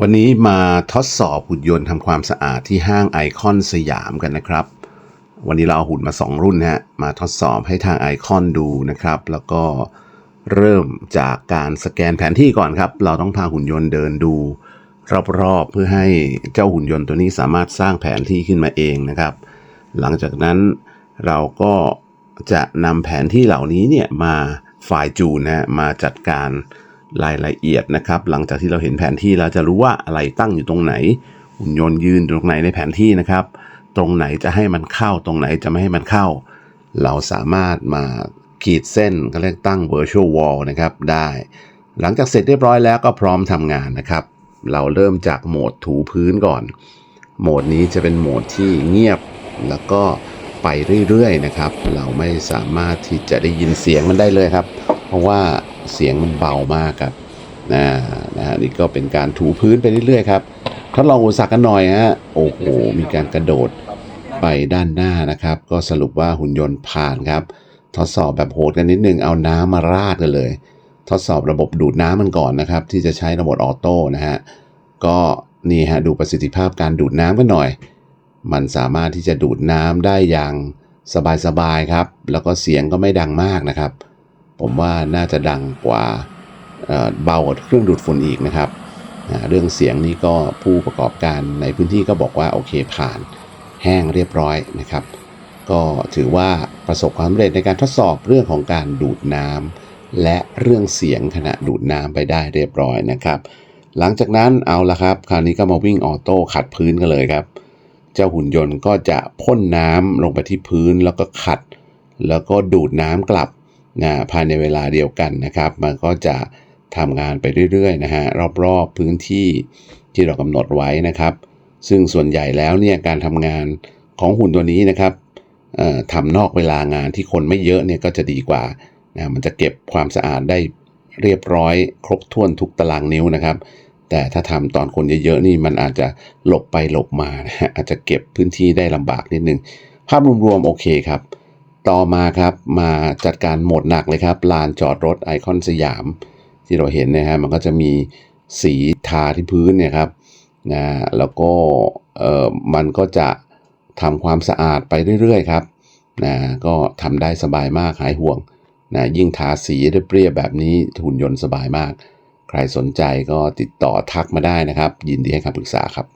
วันนี้มาทดสอบหุ่นยนต์ทำความสะอาดที่ห้างไอคอนสยามกันนะครับ วันนี้เราเอาหุ่นมา 2 รุ่นนะฮะมาทดสอบให้ทางไอคอนดูนะครับ แล้วก็เริ่มจากการสแกนแผนที่ก่อนครับ เราต้องพาหุ่นยนต์เดินดู รอบๆเพื่อให้เจ้าหุ่นยนต์ตัวนี้สามารถสร้างแผนที่ขึ้นมาเองนะครับ หลังจากนั้นเราก็จะนำแผนที่เหล่านี้เนี่ยมาไฟล์จูนนะมาจัดการ รายละเอียดนะครับ หลังจากที่เราเห็นแผนที่เราจะรู้ว่าอะไรตั้งอยู่ตรงไหนหุ่นยนต์ยืนตรงไหนในแผนที่นะครับ ตรงไหนจะให้มันเข้าตรงไหนจะไม่ให้มันเข้า เราสามารถมาขีดเส้นก็เรียกตั้ง virtual wall นะครับได้ หลังจากเสร็จเรียบร้อยแล้วก็พร้อมทำงานนะครับ เราเริ่มจากโหมดถูพื้นก่อน โหมดนี้จะเป็นโหมดที่เงียบแล้วก็ไปเรื่อยๆนะครับ เราไม่สามารถที่จะได้ยินเสียงมันได้เลยครับ เพราะว่าเสียงมันเบามากครับนะนะฮะนี่ก็เป็นการถูพื้นไปเรื่อยๆครับทดลองอุตสาหกันหน่อยฮะโอ้โหมีการกระโดดไปด้านหน้านะครับ ก็สรุปว่าหุ่นยนต์ผ่านครับ ทดสอบแบบโหดกันนิดนึงเอาน้ำมาราดกันเลย ทดสอบระบบดูดน้ำมันก่อนนะครับ ที่จะใช้ระบบออโต้นะฮะก็นี่ฮะดูประสิทธิภาพการดูดน้ำกันหน่อย มันสามารถที่จะดูดน้ำได้อย่างสบายๆครับ แล้วก็เสียงก็ไม่ดังมากนะครับ ผมว่าน่าจะดังกว่าเบากว่าเครื่องดูดฝุ่นอีกนะครับ เรื่องเสียงนี้ก็ผู้ประกอบการในพื้นที่ก็บอกว่าโอเคผ่านแห้งเรียบร้อยนะครับ ก็ถือว่าประสบความสำเร็จในการทดสอบเรื่องของการดูดน้ำและเรื่องเสียงขณะดูดน้ำไปได้เรียบร้อยนะครับ หลังจากนั้นเอาละครับ คราวนี้ก็มาวิ่งออโต้ขัดพื้นกันเลยครับ เจ้าหุ่นยนต์ก็จะพ่นน้ำลงไปที่พื้นแล้วก็ขัด แล้วก็ดูดน้ำกลับ นะภายในเวลาเดียวกันนะครับ มันก็จะทำงานไปเรื่อยๆนะฮะรอบๆพื้นที่ที่เรากำหนดไว้นะครับ ซึ่งส่วนใหญ่แล้วเนี่ยการทำงานของหุ่นตัวนี้นะครับทำนอกเวลางานที่คนไม่เยอะเนี่ยก็จะดีกว่านะมันจะเก็บความสะอาดได้เรียบร้อย ครบถ้วนทุกตารางนิ้วนะครับ แต่ถ้าทำตอนคนเยอะๆนี่มันอาจจะหลบไปหลบมานะฮะอาจจะเก็บพื้นที่ได้ลำบากนิดนึงภาพรวมๆโอเคครับ ต่อมาครับมาจัดการโหมดหนักเลยครับลานจอดรถไอคอนสยาม ที่เราเห็นนะฮะมันก็จะมีสีทาที่พื้นเนี่ยครับนะแล้วก็เออมันก็จะทำความสะอาดไปเรื่อยๆครับนะก็ทำได้สบายมากหายห่วงนะยิ่งทาสีเรียบๆแบบนี้หุ่นยนต์สบายมาก ใครสนใจก็ติดต่อทักมาได้นะครับ ยินดีให้คำปรึกษาครับ